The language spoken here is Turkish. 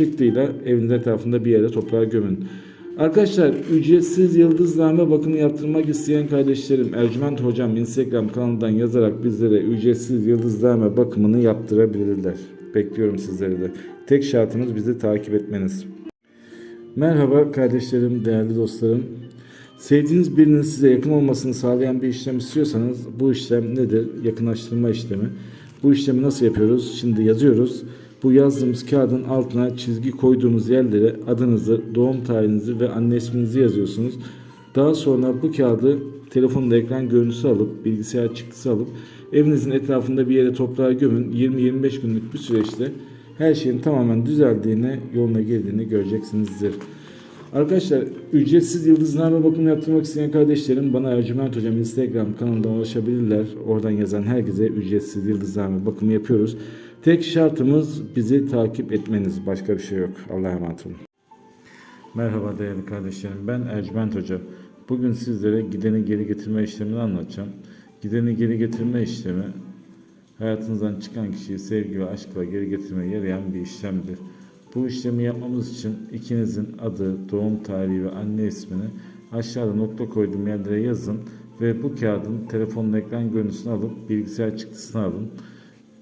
çıktıyla evinizin etrafında bir yere toprağa gömün. Arkadaşlar ücretsiz yıldızname bakımı yaptırmak isteyen kardeşlerim Ercüment Hocam Instagram kanalından yazarak bizlere ücretsiz yıldızname bakımını yaptırabilirler. Bekliyorum sizleri de. Tek şartımız bizi takip etmeniz. Merhaba kardeşlerim, değerli dostlarım. Sevdiğiniz birinin size yakın olmasını sağlayan bir işlem istiyorsanız bu işlem nedir? Yakınlaştırma işlemi. Bu işlemi nasıl yapıyoruz? Şimdi yazıyoruz. Bu yazdığımız kağıdın altına çizgi koyduğumuz yerlere adınızı, doğum tarihinizi ve anne isminizi yazıyorsunuz. Daha sonra bu kağıdı telefonda ekran görüntüsü alıp, bilgisayar çıktısı alıp evinizin etrafında bir yere toprağa gömün. 20-25 günlük bir süreçte her şeyin tamamen düzeldiğini, yoluna girdiğini göreceksinizdir. Arkadaşlar ücretsiz yıldızname bakımı yaptırmak isteyen kardeşlerim bana Ercüment Hocam Instagram kanalından ulaşabilirler. Oradan yazan herkese ücretsiz yıldızname bakımı yapıyoruz. Tek şartımız bizi takip etmeniz. Başka bir şey yok. Allah'a emanet olun. Merhaba değerli kardeşlerim. Ben Ercüment Hoca. Bugün sizlere gideni geri getirme işlemini anlatacağım. Gideni geri getirme işlemi hayatınızdan çıkan kişiyi sevgi ve aşkla geri getirmeye yarayan bir işlemdir. Bu işlemi yapmamız için ikinizin adı, doğum tarihi ve anne ismini aşağıda nokta koyduğum yerlere yazın ve bu kağıdın telefonun ekran görüntüsünü alıp bilgisayar çıktısını alın.